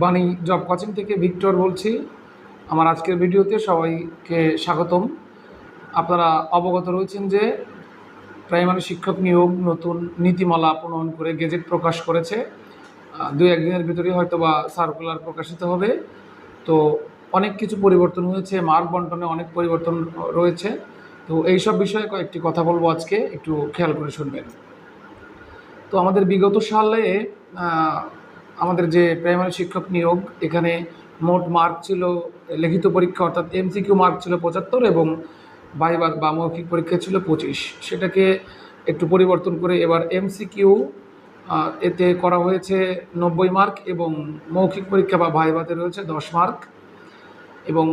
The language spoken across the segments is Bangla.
বাণী জব কোচিং থেকে ভিক্টর বলছি। আমার আজকের ভিডিওতে সবাইকে স্বাগতম। আপনারা অবগত রয়েছেন যে প্রাইমারি শিক্ষক নিয়োগ নতুন নীতিমালা প্রণয়ন করে গেজেট প্রকাশ করেছে। দুই একদিনের ভিতরে হয়তো বা সার্কুলার প্রকাশিত হবে। তো অনেক কিছু পরিবর্তন হয়েছে, মার্ক বন্টনে অনেক পরিবর্তন রয়েছে। তো এই সব বিষয়ে কয়েকটি কথা বলব আজকে, একটু খেয়াল করে শুনবেন। তো আমাদের বিগত সালে আমাদের যে প্রাইমারি শিক্ষক নিয়োগ, এখানে মোট মার্ক ছিল, লিখিত পরীক্ষা অর্থাৎ এমসিকিউ মার্ক ছিল পঁচাত্তর এবং বাইবা বা মৌখিক পরীক্ষা ছিল পঁচিশ। সেটাকে একটু পরিবর্তন করে এবার এমসিকিউ এতে করা হয়েছে নব্বই মার্ক এবং মৌখিক পরীক্ষা বা ভাইভাতে রয়েছে দশ মার্ক এবং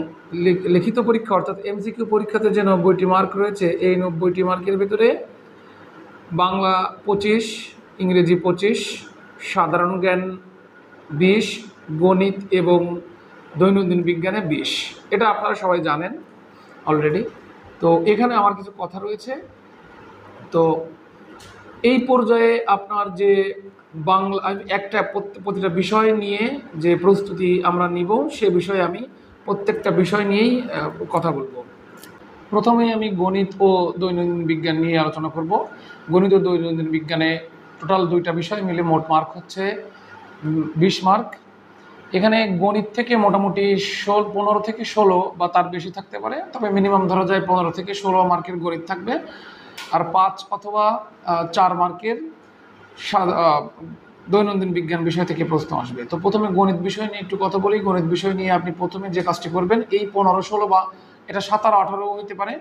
লিখিত পরীক্ষা অর্থাৎ এমসিকিউ পরীক্ষাতে যে নব্বইটি মার্ক রয়েছে, এই নব্বইটি মার্কের ভিতরে বাংলা পঁচিশ, ইংরেজি পঁচিশ, সাধারণ জ্ঞান বিশ গণিত এবং দৈনন্দিন বিজ্ঞানে বিশ এটা আপনারা সবাই জানেন অলরেডি তো এখানে আমার কিছু কথা রয়েছে। তো এই পর্যায়ে আপনার যে বাংলা একটা প্রতিটা বিষয় নিয়ে যে প্রস্তুতি আমরা নিব, সে বিষয়ে আমি প্রত্যেকটা বিষয় নিয়েই কথা বলব। প্রথমে আমি গণিত ও দৈনন্দিন বিজ্ঞান নিয়ে আলোচনা করব। গণিত ও দৈনন্দিন বিজ্ঞানে টোটাল দুইটা বিষয় মিলে মোট মার্ক হচ্ছে বিশ মার্ক। এখানে গণিত থেকে মোটামুটি ষোল, পনেরো থেকে ষোলো বা তার বেশি থাকতে পারে। তবে মিনিমাম ধরা যায় পনেরো থেকে ষোলো মার্কের গণিত থাকবে। আর পাঁচ অথবা চার মার্কের দৈনন্দিন বিজ্ঞান বিষয় থেকে প্রশ্ন আসবে। তো প্রথমে গণিত বিষয় নিয়ে একটু কথা বলি। গণিত বিষয় নিয়ে আপনি প্রথমে যে কাজটি করবেন, এই পনেরো, ষোলো বা এটা সাতারো আঠারো হতে পারে।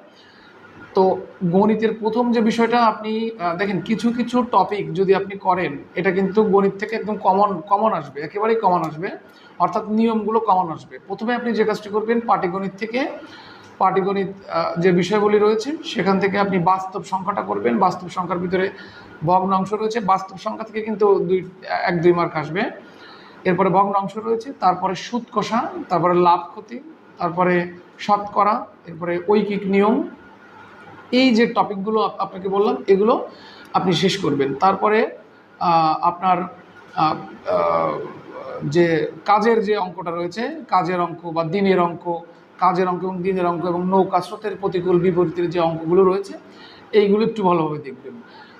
তো গণিতের প্রথম যে বিষয়টা আপনি দেখেন কিছু কিছু টপিক যদি আপনি করেন, এটা কিন্তু গণিত থেকে একদম কমন কমন আসবে, একেবারেই কমন আসবে, অর্থাৎ নিয়মগুলো কমন আসবে। প্রথমে আপনি যে কাজটি করবেন, পাটিগণিত থেকে, পাটিগণিত যে বিষয়গুলি রয়েছে, সেখান থেকে আপনি বাস্তব সংখ্যাটা করবেন, বাস্তব সংখ্যার ভিতরে ভগ্নাংশ রয়েছে, বাস্তব সংখ্যা থেকে কিন্তু দুই, এক, দুই মার্ক আসবে। এরপরে ভগ্নাংশ রয়েছে, তারপরে সুদ কষা তারপরে লাভ ক্ষতি তারপরে শতকরা, এরপরে ঐকিক নিয়ম এই যে টপিকগুলো আপনাকে বললাম, এগুলো আপনি শেষ করবেন। তারপরে আপনার যে কাজের যে অঙ্কটা রয়েছে, কাজের অঙ্ক বা দিনের অঙ্ক, কাজের অঙ্ক এবং দিনের অঙ্ক এবং নৌকা, স্রোতের প্রতিকূল বিপরীতের যে অঙ্কগুলো রয়েছে, এইগুলো একটু ভালোভাবে দেখবেন।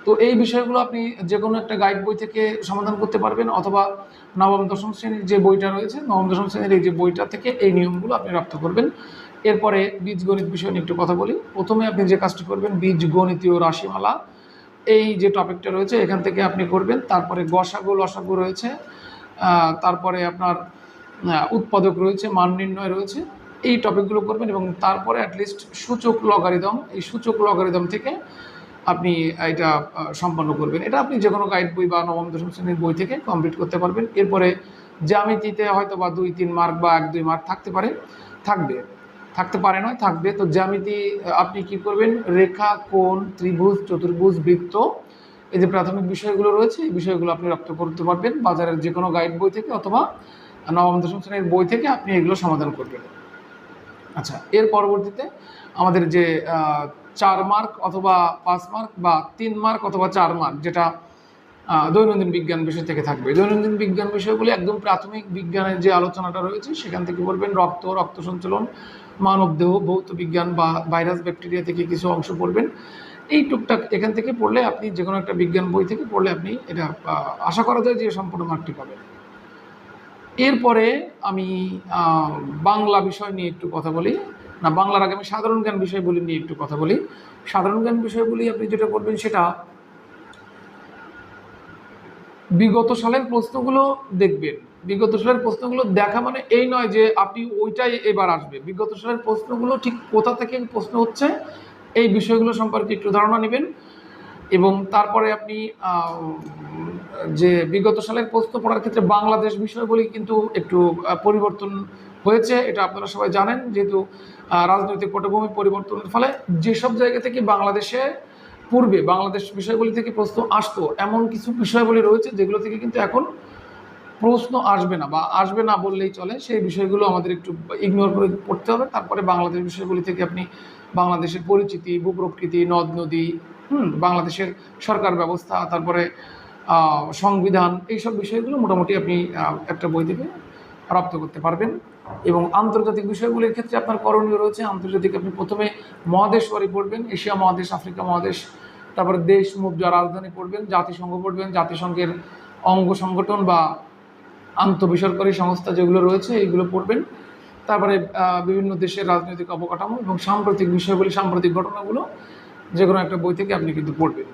তো এই বিষয়গুলো আপনি যে কোনো একটা গাইড বই থেকে সমাধান করতে পারবেন অথবা নবম, দশম শ্রেণির যে বইটা রয়েছে, নবম, দশম শ্রেণির এই যে বইটা থেকে এই নিয়মগুলো আপনি রপ্ত করবেন। এরপরে বীজগণিত বিষয় নিয়ে একটু কথা বলি। প্রথমে আপনি যে কাজটি করবেন বীজগণিতীয় রাশিমালা। এই যে টপিকটা রয়েছে, এখান থেকে আপনি করবেন। তারপরে গসাগু, লসাগু রয়েছে। তারপরে আপনার উৎপাদক রয়েছে, মান নির্ণয় রয়েছে। এই টপিকগুলো করবেন এবং তারপরে অ্যাটলিস্ট সূচক লগারিদম এই সূচক লগারিদম থেকে আপনি এটা সম্পন্ন করবেন। এটা আপনি যে কোনো গাইড বই বা নবম, দশম শ্রেণির বই থেকে কমপ্লিট করতে পারবেন। এরপরে জ্যামিতিতে হয়তো বা দুই, তিন মার্ক বা এক, দুই মার্ক থাকতে পারে, থাকবে। থাকতে পারে নয়, থাকবে। তো জ্যামিতি, আপনি কি করবেন? রেখা, কোণ, ত্রিভুজ, চতুর্ভুজ, বৃত্ত, এই যে প্রাথমিক বিষয়গুলো রয়েছে, এই বিষয়গুলো আপনি রপ্ত করতে পারবেন। বাজারের যে কোনো গাইড বই থেকে অথবা নবম, দশম শ্রেণির বই থেকে আপনি এগুলো সমাধান করবেন। আচ্ছা এর পরবর্তীতে আমাদের যে চার মার্ক অথবা পাঁচ মার্ক বা তিন মার্ক অথবা চার মার্ক, যেটা দৈনন্দিন বিজ্ঞান বিষয় থেকে থাকবে। দৈনন্দিন বিজ্ঞান বিষয়গুলি একদম প্রাথমিক বিজ্ঞানের যে আলোচনাটা রয়েছে, সেখান থেকে বলবেন রক্ত রক্ত সঞ্চালন মানব দেহ ভৌত বিজ্ঞান বা ভাইরাস ব্যাকটেরিয়া থেকে কিছু অংশ পড়বেন। এই টুকটাক এখান থেকে পড়লে আপনি যে কোনো একটা বিজ্ঞান বই থেকে পড়লে আপনি এটা আশা করা যায় যে সম্পূর্ণ মার্কটি পাবেন। এরপরে আমি বাংলা বিষয় নিয়ে একটু কথা বলি। না, বাংলার আগে আমি সাধারণ জ্ঞান বিষয়গুলি নিয়ে একটু কথা বলি। সাধারণ জ্ঞান বিষয়গুলি আপনি যেটা করবেন সেটা বিগত সালের প্রশ্নগুলো দেখবেন। বিগত সালের প্রশ্নগুলো দেখা মানে এই নয় যে আপনি ওইটাই এবার আসবে। বিগত সালের প্রশ্নগুলো ঠিক কোথা থেকে প্রশ্ন হচ্ছে, এই বিষয়গুলো সম্পর্কে একটু ধারণা নেবেন। এবং তারপরে আপনি যে বিগত সালের প্রশ্ন পড়ার ক্ষেত্রে বাংলাদেশ বিষয়গুলি কিন্তু একটু পরিবর্তন হয়েছে, এটা আপনারা সবাই জানেন। যেহেতু রাজনৈতিক পটভূমি পরিবর্তনের ফলে যেসব জায়গা থেকে বাংলাদেশে পূর্বে বাংলাদেশ বিষয়গুলি থেকে প্রশ্ন আসতো, এমন কিছু বিষয়গুলি রয়েছে যেগুলো থেকে কিন্তু এখন প্রশ্ন আসবে না বা আসবে না বললেই চলে, সেই বিষয়গুলো আমাদের একটু ইগনোর করে পড়তে হবে। তারপরে বাংলাদেশ বিষয়গুলি থেকে আপনি বাংলাদেশের পরিচিতি, ভূপ্রকৃতি, নদ, নদী, হুম, বাংলাদেশের সরকার ব্যবস্থা, তারপরে সংবিধান, এইসব বিষয়গুলো মোটামুটি আপনি একটা বই থেকে প্রাপ্ত করতে পারবেন। এবং আন্তর্জাতিক বিষয়গুলির ক্ষেত্রে আপনার করণীয় রয়েছে, আন্তর্জাতিক আপনি প্রথমে মহাদেশ ওয়ারি পড়বেন, এশিয়া মহাদেশ, আফ্রিকা মহাদেশ, তারপরে দেশ মুদ্রা রাজধানী পড়বেন, জাতিসংঘ পড়বেন, জাতিসংঘের অঙ্গ সংগঠন বা আন্তঃবেসরকারি সংস্থা যেগুলো রয়েছে এইগুলো পড়বেন। তারপরে বিভিন্ন দেশের রাজনৈতিক অবকাঠামো এবং সাম্প্রতিক বিষয়গুলি, সাম্প্রতিক ঘটনাগুলো যে কোনো একটা বই থেকে আপনি কিন্তু পড়বেন।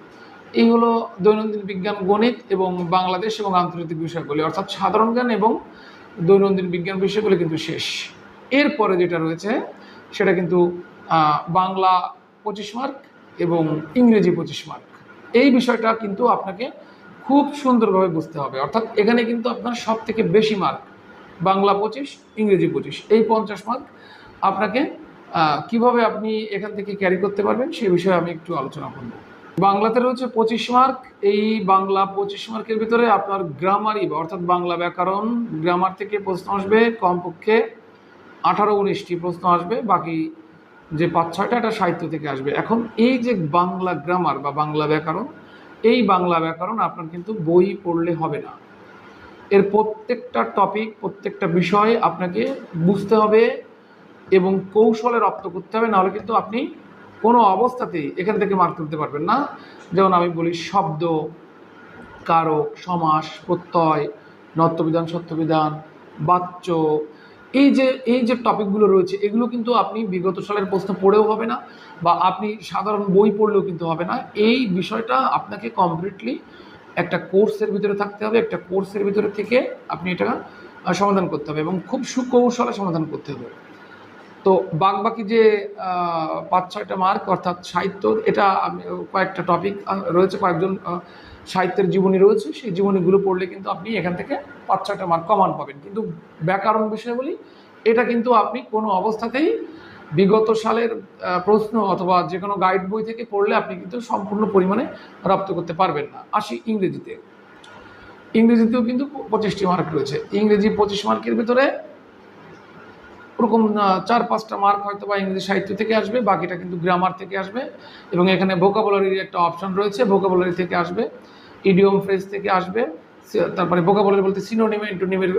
এই হলো দৈনন্দিন বিজ্ঞান, গণিত এবং বাংলাদেশ এবং আন্তর্জাতিক বিষয়গুলি। অর্থাৎ সাধারণ জ্ঞান এবং দৈনন্দিন বিজ্ঞান বিষয়গুলি কিন্তু শেষ। এরপরে যেটা রয়েছে, সেটা কিন্তু বাংলা পঁচিশ মার্ক এবং ইংরেজি পঁচিশ মার্ক। এই বিষয়টা কিন্তু আপনাকে খুব সুন্দরভাবে বুঝতে হবে। অর্থাৎ এখানে কিন্তু আপনার সব থেকে বেশি মার্ক বাংলা পঁচিশ, ইংরেজি পঁচিশ। এই পঞ্চাশ মার্ক আপনাকে কীভাবে আপনি এখান থেকে ক্যারি করতে পারবেন সেই বিষয়ে আমি একটু আলোচনা করব। বাংলাতে রয়েছে পঁচিশ মার্ক এই বাংলা পঁচিশ মার্কের ভিতরে আপনার গ্রামারই অর্থাৎ বাংলা ব্যাকরণ গ্রামার থেকে প্রশ্ন আসবে, কমপক্ষে আঠারো উনিশটি প্রশ্ন আসবে, বাকি যে পাঁচ ছয়টা, এটা সাহিত্য থেকে আসবে। এখন এই যে বাংলা গ্রামার বা বাংলা ব্যাকরণ এই বাংলা ব্যাকরণ আপনার কিন্তু বই পড়লে হবে না। এর প্রত্যেকটা টপিক প্রত্যেকটা বিষয় আপনাকে বুঝতে হবে এবং কৌশলে রপ্ত করতে হবে, নাহলে কিন্তু আপনি কোনো অবস্থাতেই এখান থেকে মার্ক তুলতে পারবেন না। যেমন আমি বলি শব্দ, কারক, সমাস, প্রত্যয় নত্যবিধান সত্যবিধান, বাচ্য এই যে এই যে টপিকগুলো রয়েছে, এগুলো কিন্তু আপনি বিগত সালের প্রশ্ন পড়েও হবে না বা আপনি সাধারণ বই পড়লেও কিন্তু হবে না। এই বিষয়টা আপনাকে কমপ্লিটলি একটা কোর্সের ভিতরে থাকতে হবে, একটা কোর্সের ভিতরে থেকে আপনি এটা সমাধান করতে হবে এবং খুব সুকৌশলে সমাধান করতে হবে। তো বাকি যে পাঁচ, ছয়টা মার্ক অর্থাৎ সাহিত্য এটা আমি কয়েকটা টপিক রয়েছে, কয়েকজন সাহিত্যের জীবনী রয়েছে, সেই জীবনীগুলো পড়লে কিন্তু আপনি এখান থেকে পাঁচ, ছয়টা মার্ক কমান পাবেন। কিন্তু ব্যাকরণ বিষয়গুলি এটা কিন্তু আপনি কোনো অবস্থাতেই বিগত সালের প্রশ্ন অথবা যে কোনো গাইড বই থেকে পড়লে আপনি কিন্তু সম্পূর্ণ পরিমাণে রপ্ত করতে পারবেন না। আসি ইংরেজিতে। ইংরেজিতেও কিন্তু পঁচিশটি মার্ক রয়েছে। ইংরেজি পঁচিশ মার্কের ভিতরে ওরকম চার, পাঁচটা মার্ক হয়তো বা ইংরেজি সাহিত্য থেকে আসবে, বাকিটা কিন্তু গ্রামার থেকে আসবে এবং এখানে ভোকাবুলারির একটা অপশন রয়েছে ভোকাবুলারি থেকে আসবে ইডিয়ম ফ্রেজ থেকে আসবে তারপরে ভোকাবুলারি বলতে সিনোনিম ইন্টোনিমের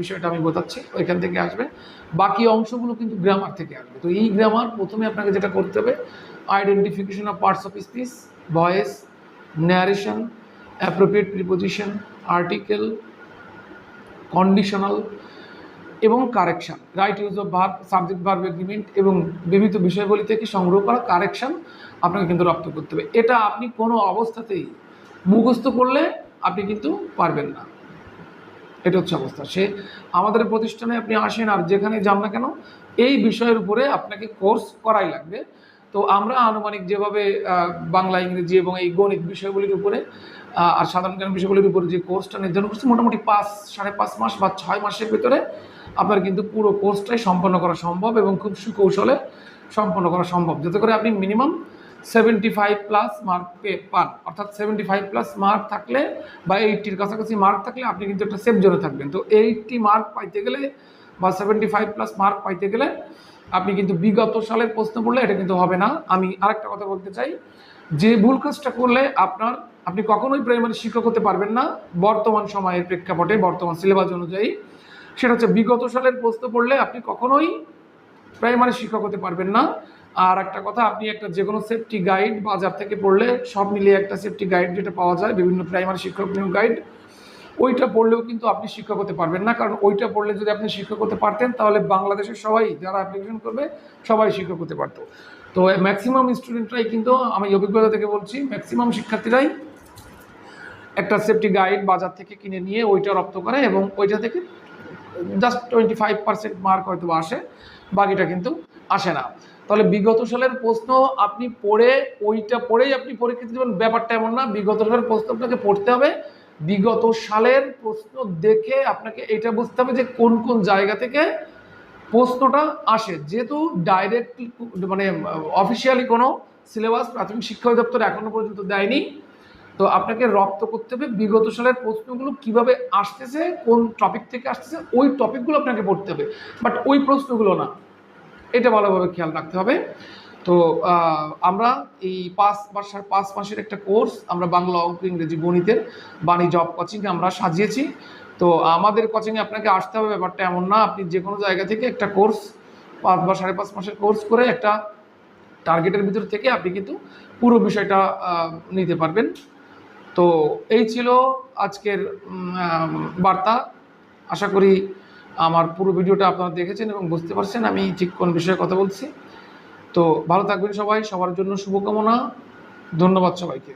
বিষয়টা আমি বোঝাচ্ছি, ওইখান থেকে আসবে। বাকি অংশগুলো কিন্তু গ্রামার থেকে আসবে। তো এই গ্রামার প্রথমে আপনাকে যেটা করতে হবে identification of parts of speech voice narration appropriate preposition article conditional এবং correction right use of verb subject verb agreement এবং বিভিন্ন বিষয়গুলি থেকে সংগ্রহ করা কারেকশান আপনাকে কিন্তু রপ্ত করতে হবে। এটা আপনি কোনো অবস্থাতেই মুখস্থ করলে আপনি কিন্তু পারবেন না। এটা হচ্ছে অবস্থা। সে আমাদের প্রতিষ্ঠানে আপনি আসেন আর যেখানে যান না কেন, এই বিষয়ের উপরে আপনাকে কোর্স করাই লাগবে। তো আমরা আনুমানিক যেভাবে বাংলা, ইংরেজি এবং এই গণিত বিষয়গুলির উপরে আর সাধারণ জ্ঞান বিষয়গুলির উপরে যে কোর্সটা নির্ধারণ করছি, মোটামুটি পাঁচ, সাড়ে পাঁচ মাস বা ছয় মাসের ভিতরে আপনার কিন্তু পুরো কোর্সটাই সম্পন্ন করা সম্ভব এবং খুব সুকৌশলে সম্পন্ন করা সম্ভব। যাতে করে আপনি minimum seventy five plus mark পান। অর্থাৎ সেভেন্টি ফাইভ প্লাস মার্ক থাকলে বা এইটটির কাছাকাছি মার্ক থাকলে আপনি কিন্তু একটা সেফ জোনে থাকবেন। তো এইটটি মার্ক পাইতে গেলে বা সেভেন্টি ফাইভ প্লাস মার্ক পাইতে গেলে আপনি কিন্তু বিগত সালের প্রশ্ন পড়লে এটা কিন্তু হবে না। আমি আরেকটা কথা বলতে চাই, যে ভুল কাজটা করলে আপনার, আপনি কখনোই প্রাইমারি শিক্ষক হতে পারবেন না বর্তমান সময়ের প্রেক্ষাপটে, বর্তমান সিলেবাস অনুযায়ী। সেটা হচ্ছে বিগত সালের প্রশ্ন পড়লে আপনি কখনোই প্রাইমারি শিক্ষক হতে পারবেন না। আর একটা কথা, আপনি একটা যে কোনো সেফটি গাইড বাজার থেকে পড়লে সব মিলিয়ে একটা সেফটি গাইড যেটা পাওয়া যায়, বিভিন্ন প্রাইমারি শিক্ষক নিয়োগ গাইড ওইটা পড়লেও কিন্তু আপনি শিক্ষক হতে পারবেন না। কারণ ওইটা পড়লে যদি আপনি শিক্ষক হতে পারতেন, তাহলে বাংলাদেশের সবাই যারা অ্যাপ্লিকেশন করবে, সবাই শিক্ষক হতে পারতো। তো ম্যাক্সিমাম স্টুডেন্টরাই কিন্তু, আমি অভিজ্ঞতা থেকে বলছি ম্যাক্সিমাম শিক্ষার্থীরাই একটা সেফটি গাইড বাজার থেকে কিনে নিয়ে ওইটা রপ্ত করে এবং ওইটা থেকে just twenty five percent mark হয়তো আসে, বাকিটা কিন্তু আসে না। তাহলে বিগত সালের প্রশ্ন আপনি পড়ে, ওইটা পড়েই আপনি পরীক্ষা দেবেন, ব্যাপারটা এমন না। বিগত সালের প্রশ্ন আপনাকে পড়তে হবে বিগত সালের প্রশ্ন দেখে আপনাকে এটা বুঝতে হবে যে কোন কোন জায়গা থেকে প্রশ্নটা আসে। যেহেতু ডাইরেক্ট মানে অফিসিয়ালি কোনো সিলেবাস প্রাথমিক শিক্ষা অধিদপ্তর এখনও পর্যন্ত দেয়নি। তো আপনাকে রপ্ত করতে হবে বিগত সালের প্রশ্নগুলো কীভাবে আসতেছে, কোন টপিক থেকে আসতেছে, ওই টপিকগুলো আপনাকে পড়তে হবে। বাট ওই প্রশ্নগুলো না। এটা ভালোভাবে খেয়াল রাখতে হবে। তো আমরা এই পাঁচ মাসের পাঁচ মাসের একটা কোর্স আমরা বাংলা অঙ্ক ইংরেজি গণিতের বাণী জব কোচিং আমরা সাজিয়েছি। তো, আমাদের কোচিংয়ে আপনাকে আসতে হবে, ব্যাপারটা এমন না। আপনি যে কোনো জায়গা থেকে একটা কোর্স, পাঁচ বা সাড়ে পাঁচ মাসের কোর্স করে একটা টার্গেটের ভিতর থেকে আপনি কিন্তু পুরো বিষয়টা নিতে পারবেন। তো, এই ছিল আজকের বার্তা। আশা করি আমার পুরো ভিডিওটা আপনারা দেখেছেন এবং বুঝতে পারছেন। আমি ঠিক কোন বিষয়ে কথা বলছি? তো ভালো থাকবেন সবাই সবার জন্য শুভকামনা। ধন্যবাদ সবাইকে।